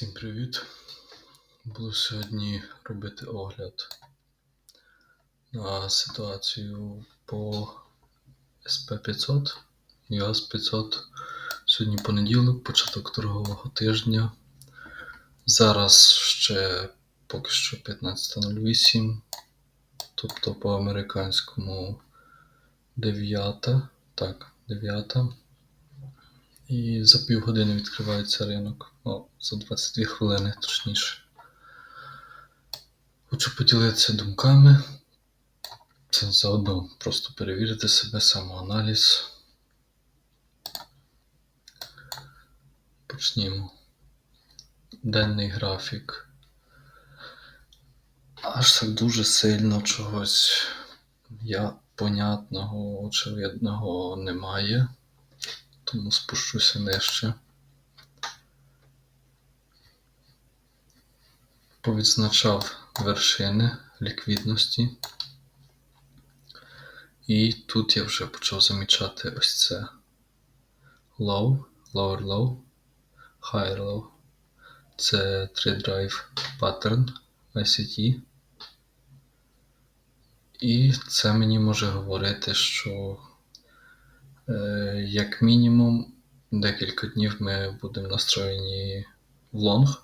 Всім привіт! Буду сьогодні робити огляд на ситуацію по SP500 і АЗ500. Сьогодні понеділок, початок торгового тижня. Зараз ще поки що 15.08, тобто по американському 9. Так, 9. І за півгодини відкривається ринок. О, за 22 хвилини, точніше. Хочу поділитися думками. Це заодно просто перевірити себе, самоаналіз. Почнімо. Денний графік. Аж так дуже сильно чогось я понятного, очевидного немає тому спущуся нижче. Повідзначав вершини ліквідності. І тут я вже почав замічати ось це low, lower low, higher low. Це 3 drive pattern ICT. І це мені може говорити, що як мінімум, декілька днів ми будемо настроєні в лонг.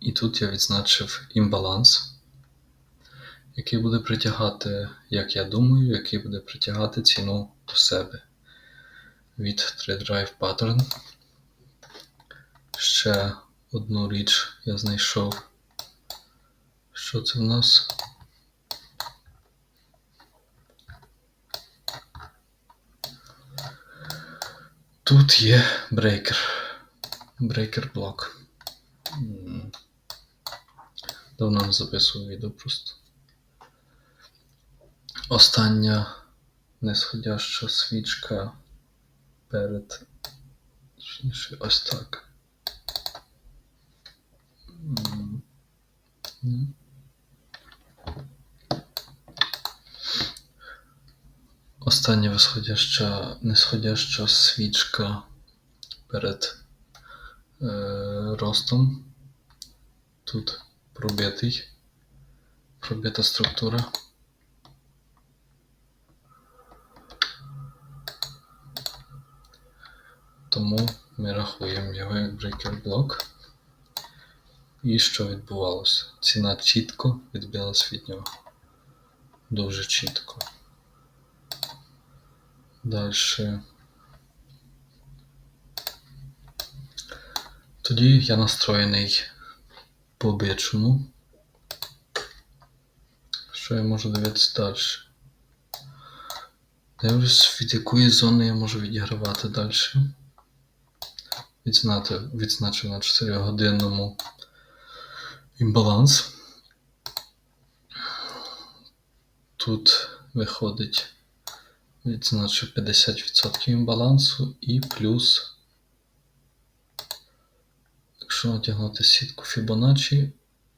І тут я відзначив імбаланс, який буде притягати, як я думаю, який буде притягати ціну до себе від Trade Drive Pattern. Ще одну річ я знайшов. Що це в нас? Тут є брейкер. Брейкер блок. Давно не записував відео просто. Остання несходяща свічка перед. Точніше, ось так. Остання висходяща, несходяща свічка перед е, ростом. Тут пробитий, пробита структура. Тому ми рахуємо його як брейкер блок. І що відбувалося? Ціна чітко відбилась від нього. Дуже чітко. Дальше. Тоді я настроєний по бичому. Що я можу дивитися далі? Дивлюсь, від якої зони я можу відігравати далі. Відзнати, відзначив на 4 годинному імбаланс. Тут виходить відзначив 50% імбалансу і плюс, якщо натягнути сітку Fibonacci,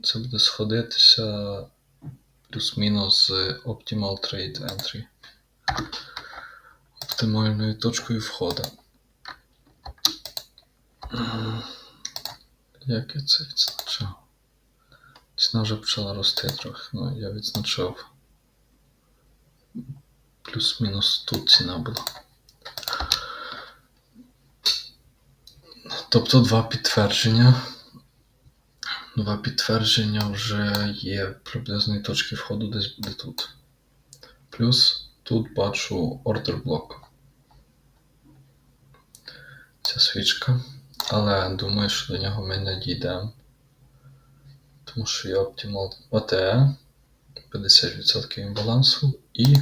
це буде сходитися плюс-мінус з Optimal Trade Entry. Оптимальною точкою входу. Як я це відзначав? Ціна вже почала рости трохи, ну я відзначав плюс-мінус тут ціна була. Тобто два підтвердження. Два підтвердження вже є приблизної точки входу десь буде тут. Плюс тут бачу ордер блок. Ця свічка. Але думаю, що до нього ми не дійдемо. Тому що є Optimal OTE, 50% імбалансу і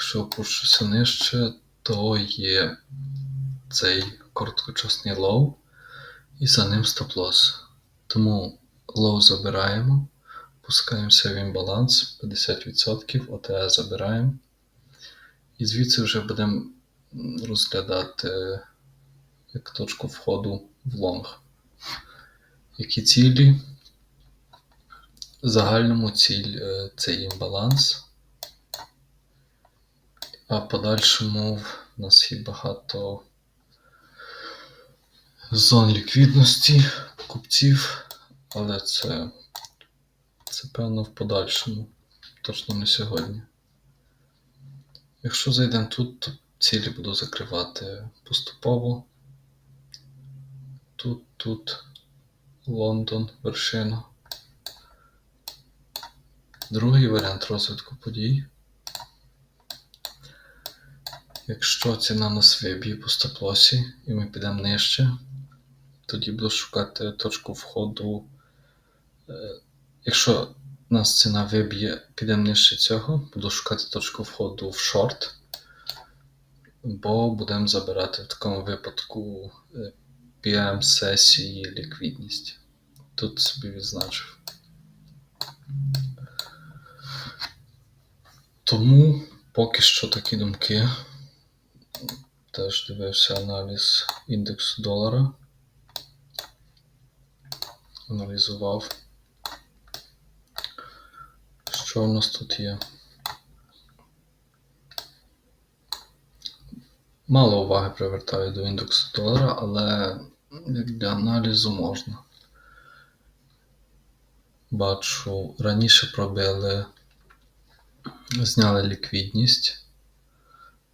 Якщо опущуся нижче, то є цей короткочасний лоу і за ним стоп-лосс. Тому лоу забираємо, пускаємося в імбаланс 50%, ОТЕ забираємо. І звідси вже будемо розглядати як точку входу в лонг. Які цілі? Загальному ціль е, це імбаланс. А подальшому в нас є багато зон ліквідності купців, але це, це певно в подальшому, точно не сьогодні. Якщо зайдемо тут, то цілі буду закривати поступово. Тут, тут Лондон, вершина. Другий варіант розвитку подій. Якщо ціна нас виб'є по стоп-лосі і ми підемо нижче, тоді буду шукати точку входу. Е, Якщо нас ціна виб'є, підемо нижче цього, буду шукати точку входу в шорт, бо будемо забирати в такому випадку е, PM сесії ліквідність. Тут собі відзначив. Тому поки що такі думки. Теж дивився аналіз індексу долара. Аналізував. Що в нас тут є? Мало уваги привертаю до індексу долара, але як для аналізу можна. Бачу, раніше пробили, зняли ліквідність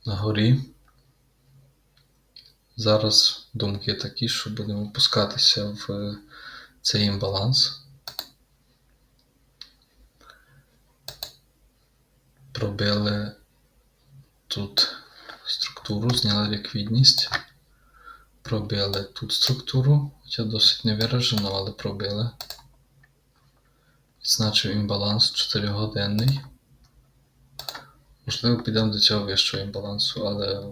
на горі. Зараз думки такі, що будемо опускатися в цей імбаланс. Пробили тут структуру, зняли ліквідність. Пробили тут структуру, хоча досить невиражено, але пробили. Відзначив імбаланс 4 годинний. Можливо, підемо до цього вищого імбалансу, але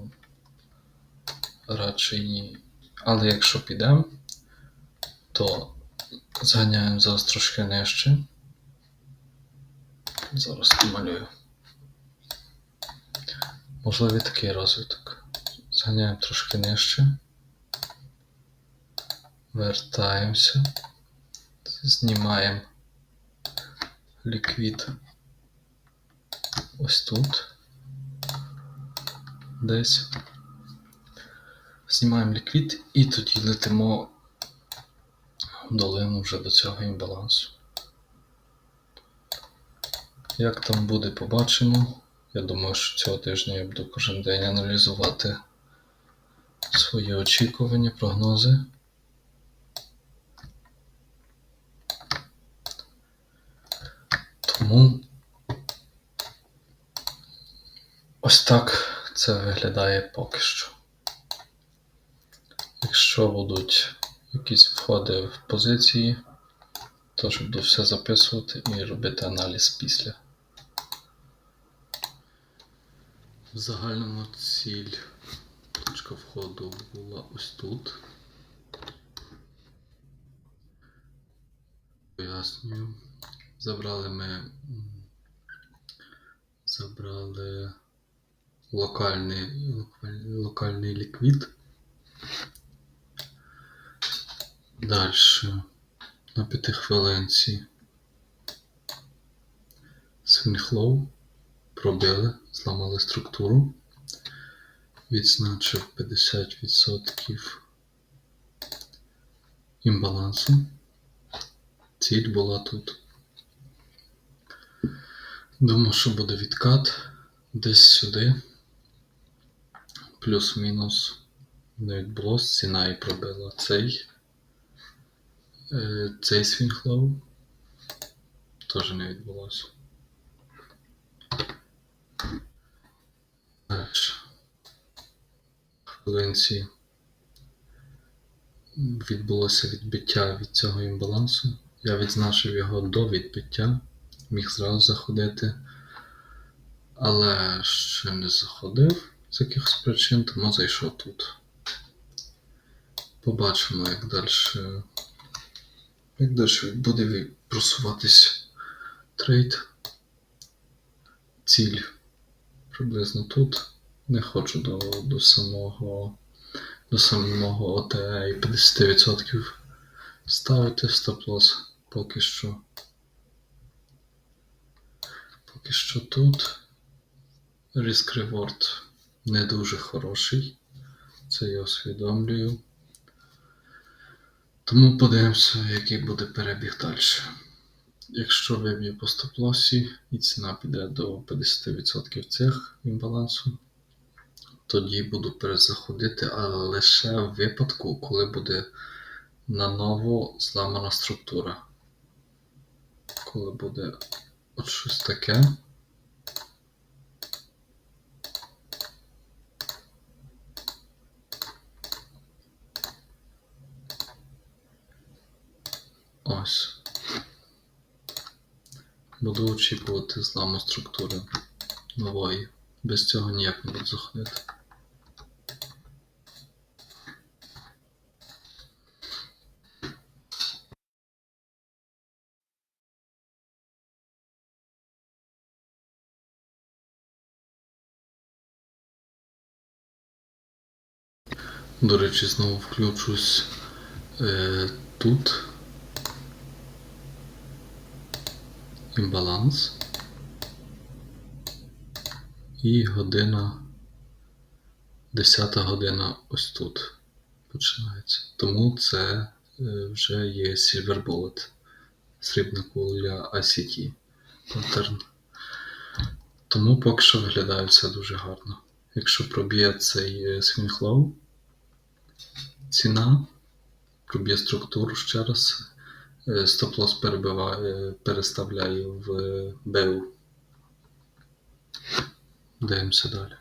радше ні. Але якщо підемо, то зганяємо зараз трошки нижче. Зараз намалюю. Можливий такий розвиток. Зганяємо трошки нижче. Вертаємося. Знімаємо ліквід ось тут. Десь. Знімаємо ліквід і тоді летимо долину вже до цього імбалансу. Як там буде, побачимо. Я думаю, що цього тижня я буду кожен день аналізувати свої очікування, прогнози. Тому ось так це виглядає поки що. Якщо будуть якісь входи в позиції, теж буду все записувати і робити аналіз після. В загальному ціль точка входу була ось тут. Пояснюю. Забрали ми забрали локальний, локальний ліквід. Далі на п'ятихвилинці свінхлоу пробили, зламали структуру, відзначив 50% імбалансу. Ціль була тут. Думав, що буде відкат десь сюди. Плюс-мінус не відбулося, ціна і пробила цей. Е, Цей свінхлоу теж не відбулося. Хвилинці відбулося відбиття від цього імбалансу. Я відзначив його до відбиття, міг зразу заходити, але ще не заходив з якихось причин, тому зайшов тут. Побачимо, як далі, як далі буде просуватись трейд. Ціль приблизно тут. Не хочу до, до самого до самого ОТЕ і 50% ставити стоп-лосс поки що. Поки що тут. Risk Reward не дуже хороший. Це я усвідомлюю. Тому подивимося, який буде перебіг далі. Якщо виб'є по стоп-лосі і ціна піде до 50% цих імбалансу, тоді буду перезаходити, але лише в випадку, коли буде наново зламана структура. Коли буде от щось таке. Ось. Буду очікувати зламу структури нової. Без цього ніяк не буду заходити. До речі, знову включусь е, тут. Імбаланс. І година. 10 година ось тут починається. Тому це е, вже є Silver Bullet. Срібна куля ICT паттерн. Тому поки що виглядає все дуже гарно. Якщо проб'є цей е, swing low, ціна, проб'є структуру ще раз, е, стоп-лосс перебиває, переставляє в БУ. Дивимося далі.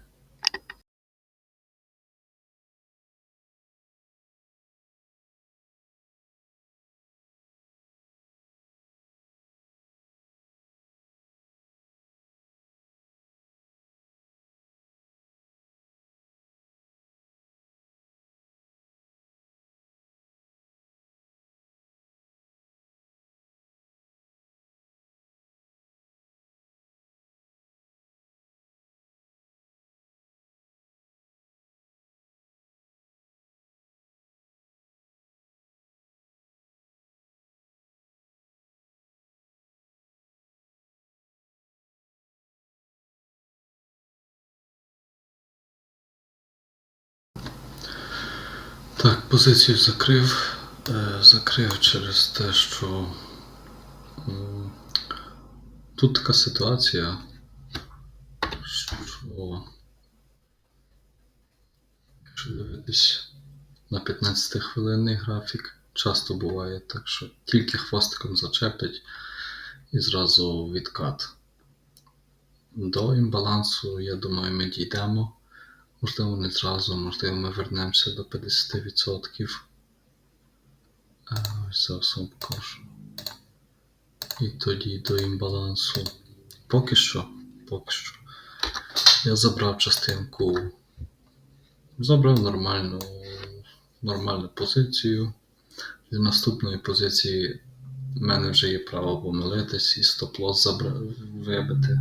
Так, позицію закрив. Е, Закрив через те, що тут така ситуація, що якщо дивитись на 15-хвилинний графік, часто буває так, що тільки хвостиком зачеплять і зразу відкат. До імбалансу, я думаю, ми дійдемо. Можливо, не зразу, можливо, ми вернемося до 50%. А, Ось вам покажу. І тоді до імбалансу. Поки що, поки що. Я забрав частинку. Забрав нормальну, нормальну позицію. З наступної позиції в мене вже є право помилитись і стоп-лосс вибити.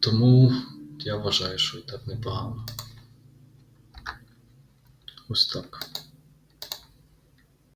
Тому я вважаю, що і так непогано. Ось так.